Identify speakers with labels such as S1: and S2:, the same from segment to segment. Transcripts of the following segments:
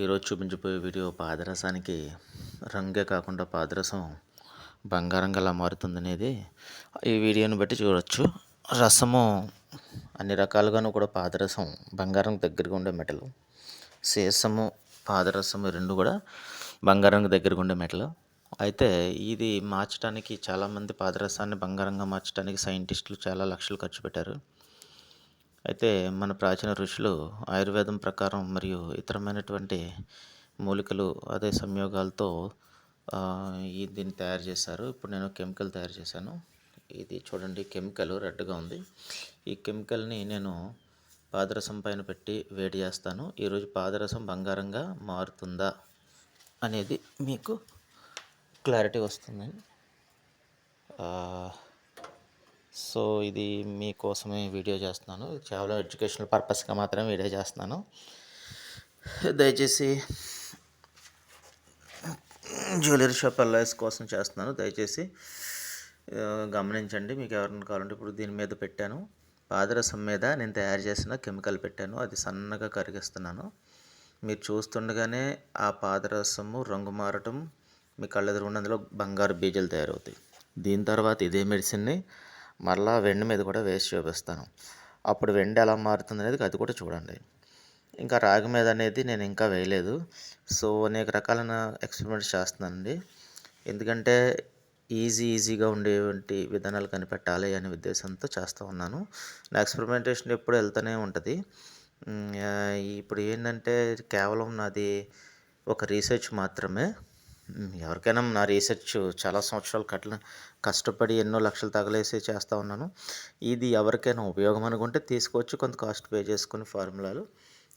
S1: ఈరోజు చూపించబోయే వీడియో పాదరసానికి రంగే కాకుండా పాదరసం బంగారంగా మారుతుంది మారుతుందనేది ఈ వీడియోని బట్టి చూడవచ్చు రసము అన్ని రకాలుగాను కూడా పాదరసం బంగారం దగ్గరగా ఉండే మెటలు. సీసము పాదరసము రెండు కూడా బంగారం దగ్గరగా ఉండే మెటలు. అయితే ఇది మార్చడానికి చాలామంది పాదరసాన్ని బంగారంగా మార్చడానికి సైంటిస్టులు చాలా లక్షలు ఖర్చు పెట్టారు. అయితే మన ప్రాచీన ఋషులు ఆయుర్వేదం ప్రకారం మరియు ఇతరమైనటువంటి మూలికలు అదే సంయోగాలతో ఈ దీన్ని తయారు చేశారు. ఇప్పుడు నేను కెమికల్ తయారు చేశాను. ఇది చూడండి కెమికల్ రెడ్గా ఉంది. ఈ కెమికల్ని నేను పాదరసం పైన పెట్టి వేడి చేస్తాను. ఈరోజు పాదరసం బంగారంగా మారుతుందా అనేది మీకు క్లారిటీ వస్తుంది సో ఇది మీకోసమే వీడియో చేస్తున్నాను. కేవలం ఎడ్యుకేషనల్ పర్పస్గా మాత్రమే వీడియో చేస్తున్నాను. దయచేసి జ్యువెలరీ షాప్ ఎల్ఐఎస్ కోసం చేస్తున్నాను. దయచేసి గమనించండి. మీకు ఎవరైనా కావాలంటే ఇప్పుడు దీని మీద పెట్టాను. పాదరసం మీద నేను తయారు చేసిన కెమికల్ పెట్టాను. అది సన్నగా కరిగిస్తున్నాను. మీరు చూస్తుండగానే ఆ పాదరసము రంగు మారటం మీ కళ్ళెదురుగుండా అందులో బంగారు బీజాలు తయారవుతాయి. దీని తర్వాత ఇదే మెడిసిన్ని మరలా వెండి మీద కూడా వేసి చూపిస్తాను. అప్పుడు వెండి ఎలా మారుతుంది అనేది అది కూడా చూడండి. ఇంకా రాగి మీద అనేది నేను ఇంకా వేయలేదు. సో అనేక రకాలైన ఎక్స్పెరిమెంట్స్ చేస్తున్నానండి. ఎందుకంటే ఈజీ ఈజీగా ఉండేటువంటి విధానాలు కనిపెట్టాలి అనే ఉద్దేశంతో చేస్తూ ఉన్నాను. నా ఎక్స్పెరిమెంటేషన్ ఎప్పుడు వెళ్తూనే ఉంటుంది. ఇప్పుడు ఏంటంటే కేవలం నాది ఒక రీసెర్చ్ మాత్రమే. ఎవరికైనా నా రీసెర్చ్ చాలా సంవత్సరాలు కట్ల కష్టపడి ఎన్నో లక్షలు తగలేసి చేస్తూ ఉన్నాను. ఇది ఎవరికైనా ఉపయోగం అనుకుంటే తీసుకొచ్చి కొంత కాస్ట్ పే చేసుకుని ఫార్ములాలు.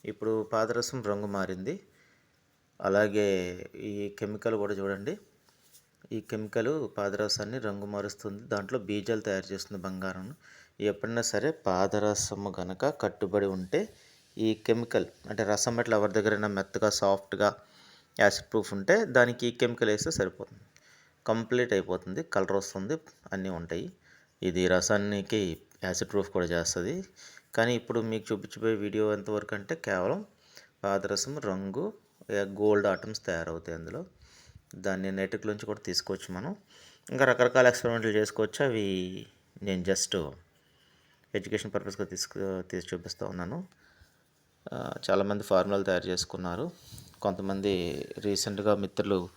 S1: ఇప్పుడు పాదరసం రంగు మారింది. అలాగే ఈ కెమికల్ కూడా చూడండి. ఈ కెమికల్ పాదరసాన్ని రంగు మారుస్తుంది. దాంట్లో బీజాలు తయారు చేస్తుంది బంగారం. ఎప్పుడైనా సరే పాదరసము కనుక కట్టుబడి ఉంటే ఈ కెమికల్ అంటే రసం ఎట్లా ఎవరి దగ్గరైనా మెత్తగా సాఫ్ట్గా యాసిడ్ ప్రూఫ్ ఉంటే దానికి కెమికల్ వేస్తే సరిపోతుంది. కంప్లీట్ అయిపోతుంది కలర్ వస్తుంది అన్నీ ఉంటాయి. ఇది రసానికి యాసిడ్ ప్రూఫ్ కూడా చేస్తుంది. కానీ ఇప్పుడు మీకు చూపించబోయే వీడియో ఎంతవరకు అంటే కేవలం పాదరసం రంగు గోల్డ్ ఆటమ్స్ తయారవుతాయి అందులో. దాన్ని నెట్లోంచి కూడా తీసుకోవచ్చు మనం. ఇంకా రకరకాల ఎక్స్పెరిమెంట్లు చేసుకోవచ్చు. అవి నేను జస్ట్ ఎడ్యుకేషన్ పర్పస్గా తీసుకు తీసి చూపిస్తూ ఉన్నాను. చాలామంది ఫార్ములాలు తయారు చేసుకున్నారు. కొంతమంది రీసెంట్గా మిత్రులు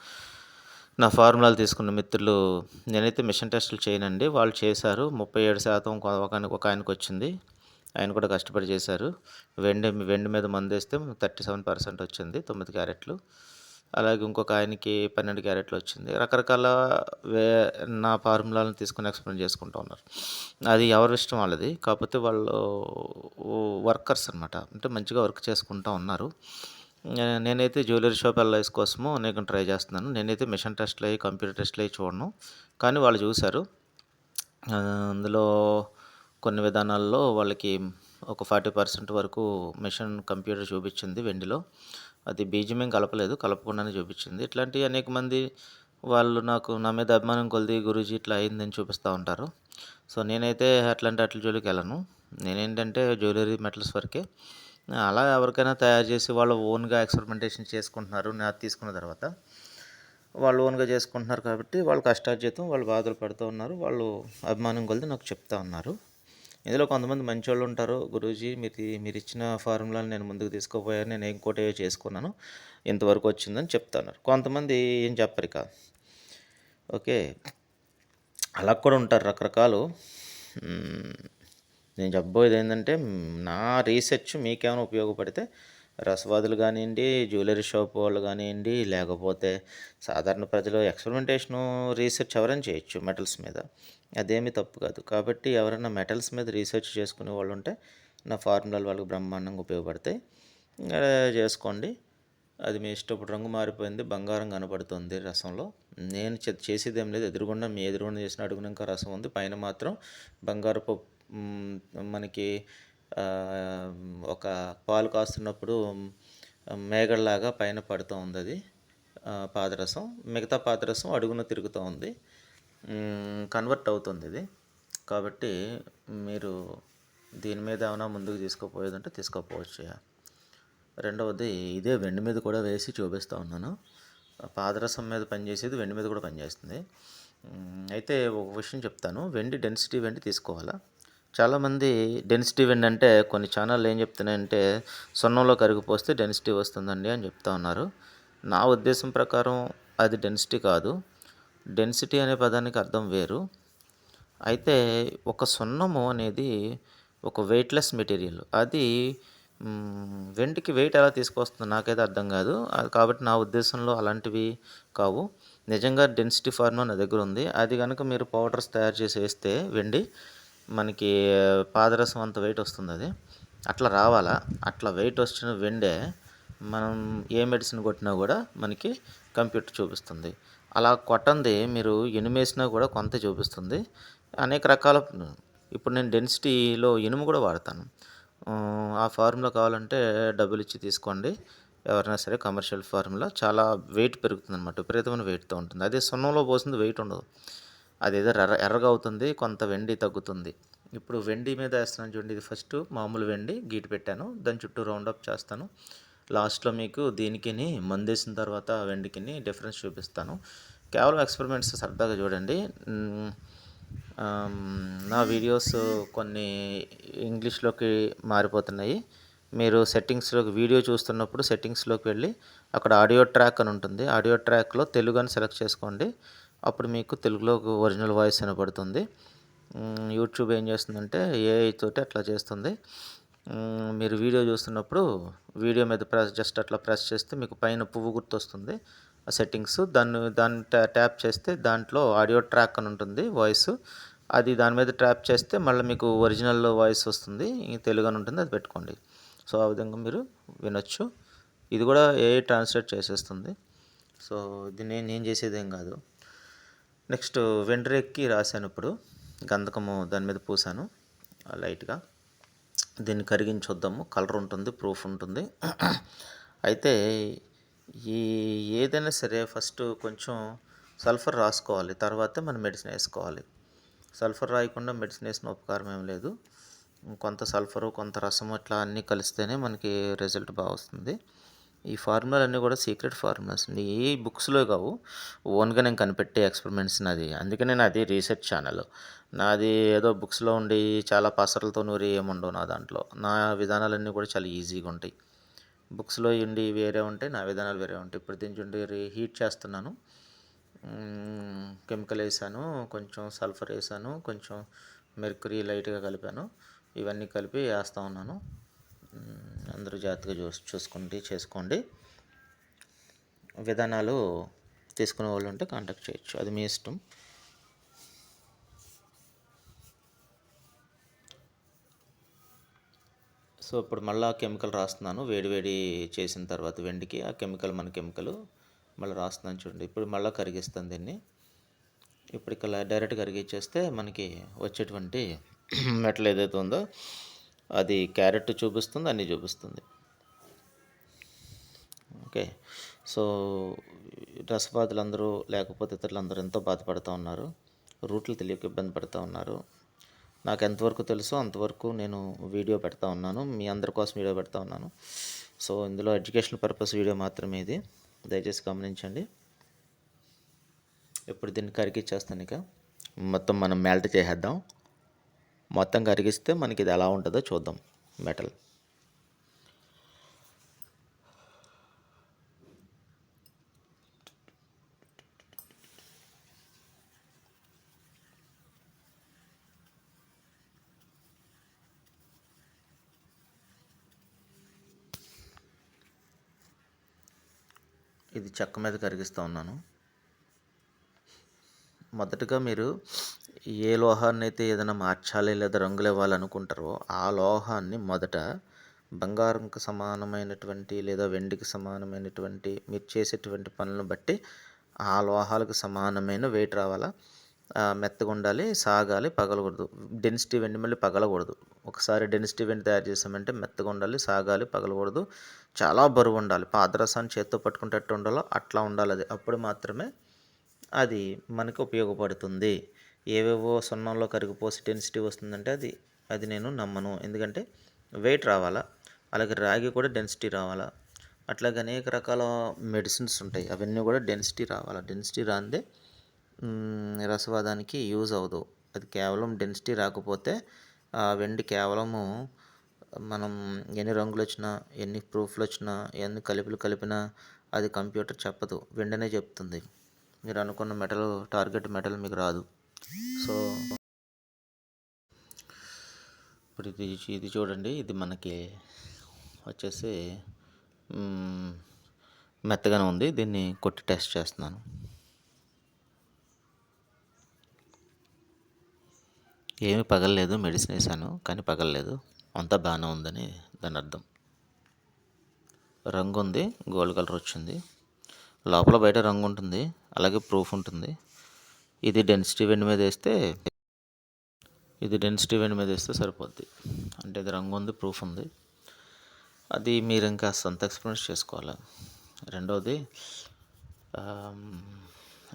S1: నా ఫార్ములాలు తీసుకున్న మిత్రులు నేనైతే మిషన్ టెస్టులు చేయనండి. వాళ్ళు చేశారు. ముప్పై ఏడు శాతం ఒక ఒక- ఆయనకు వచ్చింది. ఆయన కూడా కష్టపడి చేశారు. వెండి వెండి మీద మందు వేస్తే థర్టీ సెవెన్ పర్సెంట్ వచ్చింది తొమ్మిది క్యారెట్లు. అలాగే ఇంకొక ఆయనకి పన్నెండు క్యారెట్లు వచ్చింది. రకరకాల వే నా ఫార్ములాలను తీసుకుని ఎక్స్ప్లెయిన్ చేసుకుంటూ ఉన్నారు. అది ఎవరి ఇష్టం వాళ్ళది. కాకపోతే వాళ్ళు వర్కర్స్ అనమాట అంటే మంచిగా వర్క్ చేసుకుంటూ ఉన్నారు. నేనైతే జ్యువెలరీ షాప్ ఎల్ఐస్ కోసము నేను ట్రై చేస్తున్నాను. నేనైతే మిషన్ టెస్ట్లు అయ్యి కంప్యూటర్ టెస్ట్లు అయ్యి చూడను. కానీ వాళ్ళు చూశారు. అందులో కొన్ని విధానాల్లో వాళ్ళకి ఒక ఫార్టీ పర్సెంట్ వరకు మిషన్ కంప్యూటర్ చూపించింది వెండిలో. అది బీజం ఏం కలపలేదు కలపకుండానే చూపించింది. ఇట్లాంటి అనేక మంది వాళ్ళు నాకు నా మీద అభిమానం కొలిది గురూజీ ఇట్లా అయిందని చూపిస్తూ ఉంటారు. సో నేనైతే అట్లాంటి అట్ల జోలికి వెళ్ళను. నేనేంటంటే జ్యువెలరీ మెటల్స్ వరకే. అలా ఎవరికైనా తయారు చేసి వాళ్ళు ఓన్గా ఎక్స్పెరిమెంటేషన్ చేసుకుంటున్నారు నా తీసుకున్న తర్వాత. వాళ్ళు ఓన్గా చేసుకుంటున్నారు కాబట్టి వాళ్ళు కష్టార్జితం వాళ్ళు బాధలు పడుతూ ఉన్నారు వాళ్ళు అభిమానం కొలిది నాకు చెప్తా ఉన్నారు. ఇందులో కొంతమంది మంచి వాళ్ళు ఉంటారు. గురూజీ మీరు మీరు ఇచ్చిన ఫార్ములాని నేను ముందుకు తీసుకుపోయాను నేను ఇంకోటి చేసుకున్నాను ఇంతవరకు వచ్చిందని చెప్తున్నారు కొంతమంది ఏం చెప్పరు కాదు ఓకే. అలా కూడా ఉంటారు రకరకాలు. నేను చెప్పబోయేది ఏంటంటే నా రీసెర్చ్ మీకేమైనా ఉపయోగపడితే రసవాదులు కానివ్వండి జ్యువెలరీ షాప్ వాళ్ళు కానివ్వండి లేకపోతే సాధారణ ప్రజలు ఎక్స్పెరిమెంటేషను రీసెర్చ్ ఎవరైనా చేయొచ్చు మెటల్స్ మీద. అదేమీ తప్పు కాదు. కాబట్టి ఎవరైనా మెటల్స్ మీద రీసెర్చ్ చేసుకునే వాళ్ళు ఉంటే నా ఫార్ములాలు వాళ్ళకి బ్రహ్మాండంగా ఉపయోగపడతాయి. చేసుకోండి. అది మీ ఇష్టపడి రంగు మారిపోయింది బంగారం కనబడుతుంది రసంలో. నేను చేసేది ఏం లేదు. ఎదురుగుండా మీ ఎదురుగుండా చేసిన అడుగునాక రసం ఉంది. పైన మాత్రం బంగారపు మనకి ఒక పాలు కాస్తున్నప్పుడు మేగడలాగా పైన పడుతూ ఉంది అది పాదరసం. మిగతా పాదరసం అడుగున తిరుగుతూ ఉంది. కన్వర్ట్ అవుతుంది ఇది కాబట్టి మీరు దీని మీద ఏమైనా ముందుకు తీసుకోపోయేదంటే తీసుకోపోవచ్చు రెండవది ఇదే వెండి మీద కూడా వేసి చూపిస్తూ ఉన్నాను. పాదరసం మీద పనిచేసేది వెండి మీద కూడా పనిచేస్తుంది అయితే ఒక విషయం చెప్తాను. వెండి డెన్సిటీ వెండి తీసుకోవాలా? చాలామంది డెన్సిటీ విండ్ అంటే కొన్ని ఛానళ్ళు ఏం చెప్తున్నాయంటే సున్నంలో కరిగిపోస్తే డెన్సిటీ వస్తుందండి అని చెప్తా ఉన్నారు. నా ఉద్దేశం ప్రకారం అది డెన్సిటీ కాదు. డెన్సిటీ అనే పదానికి అర్థం వేరు. అయితే ఒక సున్నము అనేది ఒక వెయిట్లెస్ మెటీరియల్ అది వెంటికి వెండికి వెయిట్ ఎలా తీసుకొస్తుందో నాకైతే అర్థం కాదు. కాబట్టి నా ఉద్దేశంలో అలాంటివి కావు. నిజంగా డెన్సిటీ ఫార్మా నా దగ్గర ఉంది. అది కనుక మీరు పౌడర్స్ తయారు చేసి వేస్తే వెండి మనకి పాదరసం అంత వెయిట్ వస్తుంది అది అట్లా రావాలా? అట్లా వెయిట్ వచ్చిన వెండే మనం ఏ మెడిసిన్ కొట్టినా కూడా మనకి కంప్యూటర్ చూపిస్తుంది. అలా కొట్టంది మీరు ఎనిమేసినా కూడా కొంత చూపిస్తుంది. అనేక రకాల ఇప్పుడు నేను డెన్సిటీలో ఇనుము కూడా వాడతాను. ఆ, ఆ ఫార్ములా కావాలంటే డబ్బులు ఇచ్చి తీసుకోండి. ఎవరైనా సరే కమర్షియల్ ఫార్ములా చాలా వెయిట్ పెరుగుతుంది అనమాట విపరీతమైన వెయిట్తో ఉంటుంది. అదే సున్నంలో పోసింది వెయిట్ ఉండదు. అది ఏదో ఎర్ర ఎర్రగా అవుతుంది కొంత వెండి తగ్గుతుంది. ఇప్పుడు వెండి మీద వేస్తున్నాను చూడండి ఇది ఫస్ట్ మామూలు వెండి గీటు పెట్టాను దాని చుట్టూ రౌండ్ అప్ చేస్తాను. లాస్ట్లో మీకు దీనికిని మందేసిన తర్వాత వెండికిని డిఫరెన్స్ చూపిస్తాను. కేవలం ఎక్స్పెరిమెంట్స్ సరదాగా చూడండి. నా వీడియోస్ కొన్ని ఇంగ్లీష్లోకి మారిపోతున్నాయి. మీరు సెట్టింగ్స్లోకి వీడియో చూస్తున్నప్పుడు సెట్టింగ్స్లోకి వెళ్ళి అక్కడ ఆడియో ట్రాక్ అని ఉంటుంది. ఆడియో ట్రాక్లో తెలుగు అని సెలెక్ట్ చేసుకోండి. అప్పుడు మీకు తెలుగులో ఒరిజినల్ వాయిస్ వినపడుతుంది. యూట్యూబ్ ఏం చేస్తుందంటే ఏఐ తోటి అట్లా చేస్తుంది. మీరు వీడియో చూస్తున్నప్పుడు వీడియో మీద ప్రెస్ జస్ట్ అట్లా ప్రెస్ చేస్తే మీకు పైన పువ్వు గుర్తు వస్తుంది ఆ సెట్టింగ్స్ దాన్ని దాన్ని ట్యాప్ చేస్తే దాంట్లో ఆడియో ట్రాక్ అని ఉంటుంది వాయిస్. అది దాని మీద ట్యాప్ చేస్తే మళ్ళీ మీకు ఒరిజినల్ వాయిస్ వస్తుంది ఇంక తెలుగు అని ఉంటుంది అది పెట్టుకోండి. సో ఆ విధంగా మీరు వినొచ్చు. ఇది కూడా ఏ ట్రాన్స్లేట్ చేసేస్తుంది. సో ఇది నేను నేను చేసేది ఏం కాదు. నెక్స్ట్ వెండ్రేక్కి రాశాను ఇప్పుడు. గంధకము దాని మీద పూసాను. ఆ లైట్గా. దీన్ని కరిగించి చూద్దాము కలర్ ఉంటుంది ప్రూఫ్ ఉంటుంది. అయితే ఈ ఏదైనా సరే ఫస్ట్ కొంచెం సల్ఫర్ రాసుకోవాలి. తర్వాత మనం మెడిసిన్ వేసుకోవాలి. సల్ఫర్ రాయకుండా మెడిసిన్ వేసిన ఉపకారం ఏం లేదు. కొంత సల్ఫరు కొంత రసం అట్లా అన్నీ కలిస్తేనే మనకి రిజల్ట్ బాగా వస్తుంది ఈ ఫార్ములాలు అన్నీ కూడా సీక్రెట్ ఫార్ములాస్ అండి. ఏ బుక్స్లో కావు. ఓన్గా నేను కనిపెట్టే ఎక్స్పెరిమెంట్స్ నాది. అందుకనే నాది రీసెర్చ్ ఛానల్. నాది ఏదో బుక్స్లో ఉండి చాలా పసరలతో నూరి ఏముండవు నా దాంట్లో. నా విధానాలన్నీ కూడా చాలా ఈజీగా ఉంటాయి. బుక్స్లో ఉండి వేరే ఉంటాయి నా విధానాలు వేరే ఉంటాయి. ఇప్పుడు దీని హీట్ చేస్తున్నాను. కెమికల్ వేసాను కొంచెం సల్ఫర్ వేసాను కొంచెం మెర్కురీ లైట్గా కలిపాను. ఇవన్నీ కలిపి వేస్తూ ఉన్నాను. అందరూ జాగ్రత్తగా చూసి చూసుకోండి చేసుకోండి. విధానాలు తీసుకునే వాళ్ళు ఉంటే కాంటాక్ట్ చేయొచ్చు. అది మీ ఇష్టం. సో ఇప్పుడు మళ్ళీ కెమికల్ రాస్తున్నాను. వేడి వేడి చేసిన తర్వాత వెండికి ఆ కెమికల్ మన కెమికల్ మళ్ళీ రాస్తున్నాను చూడండి. ఇప్పుడు మళ్ళీ కరిగిస్తాను దీన్ని. ఇప్పుడు ఇక్కడ డైరెక్ట్ కరిగించేస్తే మనకి వచ్చేటువంటి మెటల్ ఏదైతే ఉందో అది క్యారెట్ చూపిస్తుంది అన్నీ చూపిస్తుంది. ఓకే. సో రసబాదులందరూ లేకపోతే ఇతరులందరూ ఎంతో బాధపడుతూ ఉన్నారు. రూట్లు తెలియక ఇబ్బంది పడుతూ ఉన్నారు. నాకు ఎంతవరకు తెలుసో అంతవరకు నేను వీడియో పెడతా ఉన్నాను. మీ అందరి కోసం వీడియో పెడతా ఉన్నాను. సో ఇందులో ఎడ్యుకేషన్ పర్పస్ వీడియో మాత్రమే ఇది. దయచేసి గమనించండి. ఇప్పుడు దీన్ని కరిగిచ్చేస్తాను ఇక. మొత్తం మనం మెల్ట్ చేసేద్దాం. మొత్తం కరిగిస్తే మనకి ఇది ఎలా ఉంటుందో చూద్దాం మెటల్. ఇది చెక్క మీద కరిగిస్తూ ఉన్నాను. మొదటగా మీరు ఏ లోహాన్ని అయితే ఏదైనా మార్చాలి లేదా రంగులు ఇవ్వాలనుకుంటారో ఆ లోహాన్ని మొదట బంగారంకు సమానమైనటువంటి లేదా వెండికి సమానమైనటువంటి మీరు చేసేటువంటి పనులను బట్టి ఆ లోహాలకు సమానమైన వెయిట్ రావాలా? మెత్తగా ఉండాలి సాగాలి పగలకూడదు. డెన్సిటీ వెండి మళ్ళీ పగలకూడదు. ఒకసారి డెన్సిటీ వెండి తయారు చేసామంటే మెత్తగా ఉండాలి సాగాలి పగలకూడదు. చాలా బరువు ఉండాలి. పాదరసాన్ని చేత్తో పట్టుకునేటట్టు ఉండాలో అట్లా ఉండాలి అది. అప్పుడు మాత్రమే అది మనకు ఉపయోగపడుతుంది. ఏవేవో సున్నంలో కరిగిపోసి డెన్సిటీ వస్తుందంటే అది అది నేను నమ్మను. ఎందుకంటే వెయిట్ రావాలా? అలాగే రాగి కూడా డెన్సిటీ రావాలా? అట్లాగే అనేక రకాల మెడిసిన్స్ ఉంటాయి. అవన్నీ కూడా డెన్సిటీ రావాలా? డెన్సిటీ రాందే రసవాదానికి యూజ్ అవ్వదు. అది కేవలం డెన్సిటీ రాకపోతే ఆ వెండి కేవలము మనం ఎన్ని రంగులు వచ్చినా ఎన్ని ప్రూఫ్లు వచ్చినా ఎన్ని కలిపిలు కలిపినా అది కంప్యూటర్ చెప్పదు. వెంటనే చెప్తుంది. మీరు అనుకున్న మెటల్ టార్గెట్ మెటల్ మీకు రాదు. సో ఇప్పుడు ఇది ఇది చూడండి. ఇది మనకి వచ్చేసి మెత్తగానే ఉంది. దీన్ని కొట్టి టెస్ట్ చేస్తున్నాను. ఏమీ పగలలేదు. మెడిసిన్ వేసాను కానీ పగలలేదు. అంతా బాగానే ఉందని దాని అర్థం. రంగు ఉంది. గోల్డ్ కలర్ వచ్చింది. లోపల బయట రంగు ఉంటుంది. అలాగే ప్రూఫ్ ఉంటుంది. ఇది డెన్సిటీ వెండి మీద వేస్తే ఇది డెన్సిటీ వెండి మీద వేస్తే సరిపోద్ది. అంటే ఇది రంగు ఉంది ప్రూఫ్ ఉంది. అది మీరు ఇంకా సొంత ఎక్స్పీరియన్స్ చేసుకోవాలి. రెండవది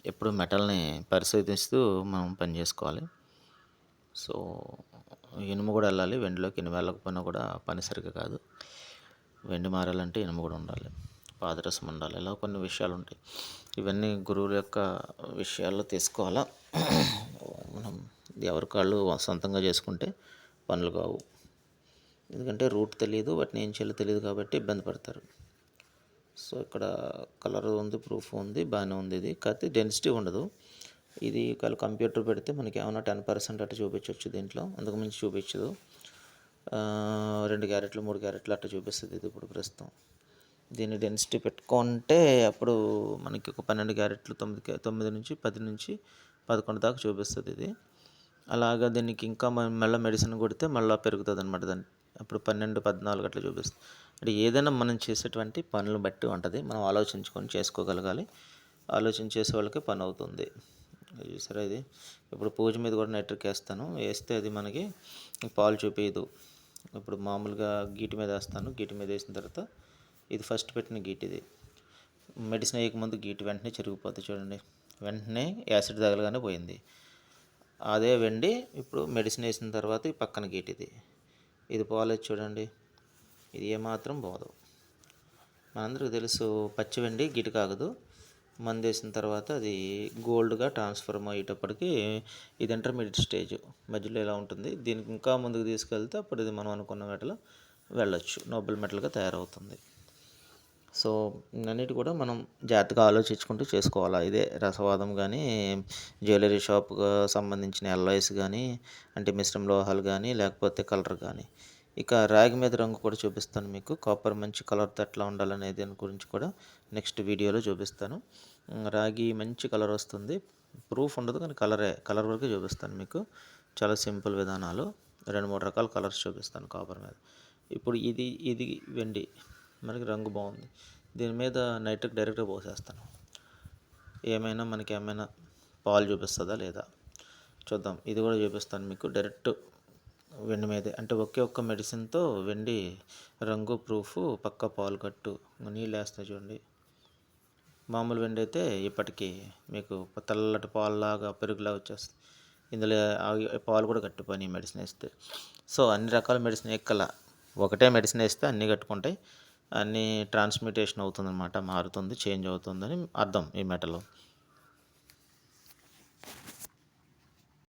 S1: ఎప్పుడు మెటల్ని పరిశోధిస్తూ మనం పని చేసుకోవాలి. సో ఇనుము కూడా వెళ్ళాలి వెండిలోకి ఇనుము వెళ్ళకపోయినా కూడా పని సరిగ్గా కాదు. వెండి మారాలంటే ఇనుము కూడా ఉండాలి. పాదరసం ఉండాలి. ఇలా కొన్ని విషయాలు ఉంటాయి ఇవన్నీ గురువుల యొక్క విషయాల్లో తీసుకోవాలా? మనం ఎవరి కాళ్ళు సొంతంగా చేసుకుంటే పనులు కావు. ఎందుకంటే రూట్ తెలియదు వాటిని ఏం చేయాలో తెలియదు కాబట్టి ఇబ్బంది పడతారు. సో ఇక్కడ కలర్ ఉంది ప్రూఫ్ ఉంది బాగానే ఉంది ఇది. కాకపోతే డెన్సిటీ ఉండదు. ఇది ఒకవేళ కంప్యూటర్ పెడితే మనకి ఏమైనా టెన్ పర్సెంట్ అట్లా చూపించవచ్చు దీంట్లో. అంతకు మించి చూపించదు. రెండు క్యారెట్లు మూడు క్యారెట్లు అట్లా చూపిస్తుంది ఇది ఇప్పుడు ప్రస్తుతం. దీన్ని డెన్సిటీ పెట్టుకుంటే అప్పుడు మనకి ఒక పన్నెండు క్యారెట్లు తొమ్మిది తొమ్మిది నుంచి పది నుంచి పదకొండు దాకా చూపిస్తుంది ఇది. అలాగా దీనికి ఇంకా మళ్ళీ మెడిసిన్ కొడితే మళ్ళీ పెరుగుతుంది అనమాట దాన్ని. అప్పుడు పన్నెండు పద్నాలుగు అట్లా చూపిస్తుంది. అంటే ఏదైనా మనం చేసేటువంటి పనులు బట్టి ఉంటుంది. మనం ఆలోచించుకొని చేసుకోగలగాలి. ఆలోచన చేసే వాళ్ళకి పని అవుతుంది. సరే చూసారా ఇది? ఇప్పుడు పూజ మీద కూడా నెట్రిక్ వేస్తాను. వేస్తే అది మనకి పాలు చూపించదు ఇప్పుడు మామూలుగా గీటి మీద వేస్తాను. గీటి మీద వేసిన తర్వాత ఇది ఫస్ట్ పెట్టిన గీట్ ఇది. మెడిసిన్ వేయకముందు గీట్ వెంటనే చెరిగిపోతుంది చూడండి. వెంటనే యాసిడ్ తగలగానే పోయింది. అదే వెండి ఇప్పుడు మెడిసిన్ వేసిన తర్వాత ఈ పక్కన గీట్ ఇది. ఇది పోలేదు చూడండి. ఇది ఏమాత్రం పోదు. మనందరికీ తెలుసు పచ్చి వెండి గిటి కాగదు. మందు వేసిన తర్వాత అది గోల్డ్గా ట్రాన్స్ఫర్మ్ అయ్యేటప్పటికి ఇది ఇంటర్మీడియట్ స్టేజ్. మధ్యలో ఇలా ఉంటుంది. దీనికి ఇంకా ముందుకు తీసుకెళ్తే అప్పుడు ఇది మనం అనుకున్న మెటల్ వెళ్ళొచ్చు. నోబెల్ మెటల్గా తయారవుతుంది. సో అన్నిటి కూడా మనం జాగ్రత్తగా ఆలోచించుకుంటూ చేసుకోవాలి. ఇదే రసవాదం కానీ జ్యువెలరీ షాప్కు సంబంధించిన ఎల్ఐస్ కానీ అంటే మిశ్రమ లోహాలు కానీ లేకపోతే కలర్ కానీ ఇక రాగి మీద రంగు కూడా చూపిస్తాను మీకు. కాపర్ మంచి కలర్తో ఎట్లా ఉండాలనే దాని గురించి కూడా నెక్స్ట్ వీడియోలో చూపిస్తాను. రాగి మంచి కలర్ వస్తుంది. ప్రూఫ్ ఉండదు కానీ కలరే కలర్ వరకు చూపిస్తాను మీకు. చాలా సింపుల్ విధానాలు. రెండు మూడు రకాల కలర్స్ చూపిస్తాను కాపర్ మీద. ఇప్పుడు ఇది ఇది వెండి. మనకి రంగు బాగుంది. దీని మీద నైట్రిక్ డైరెక్ట్గా పోసేస్తాను. ఏమైనా మనకి ఏమైనా పాలు చూపిస్తుందా లేదా? చూద్దాం. ఇది కూడా చూపిస్తాను మీకు. డైరెక్ట్ వెండి మీదే. అంటే ఒకే ఒక్క మెడిసిన్తో వెండి రంగు ప్రూఫ్ పక్క పాలు కట్టు. నీళ్ళు వేస్తాయి చూడండి. మామూలు వెండి అయితే ఇప్పటికీ మీకు తెల్లటి పాలులాగా పెరుగులా వచ్చేస్తుంది. ఇందులో పాలు కూడా కట్టుకొని మెడిసిన్ వేస్తే. సో అన్ని రకాల మెడిసిన్ ఎక్కల ఒకటే మెడిసిన్ వేస్తే అన్నీ కట్టుకుంటాయి. అన్నీ ట్రాన్స్మిటేషన్ అవుతుందన్నమాట మారుతుంది చేంజ్ అవుతుందని అర్థం ఈ మెటలో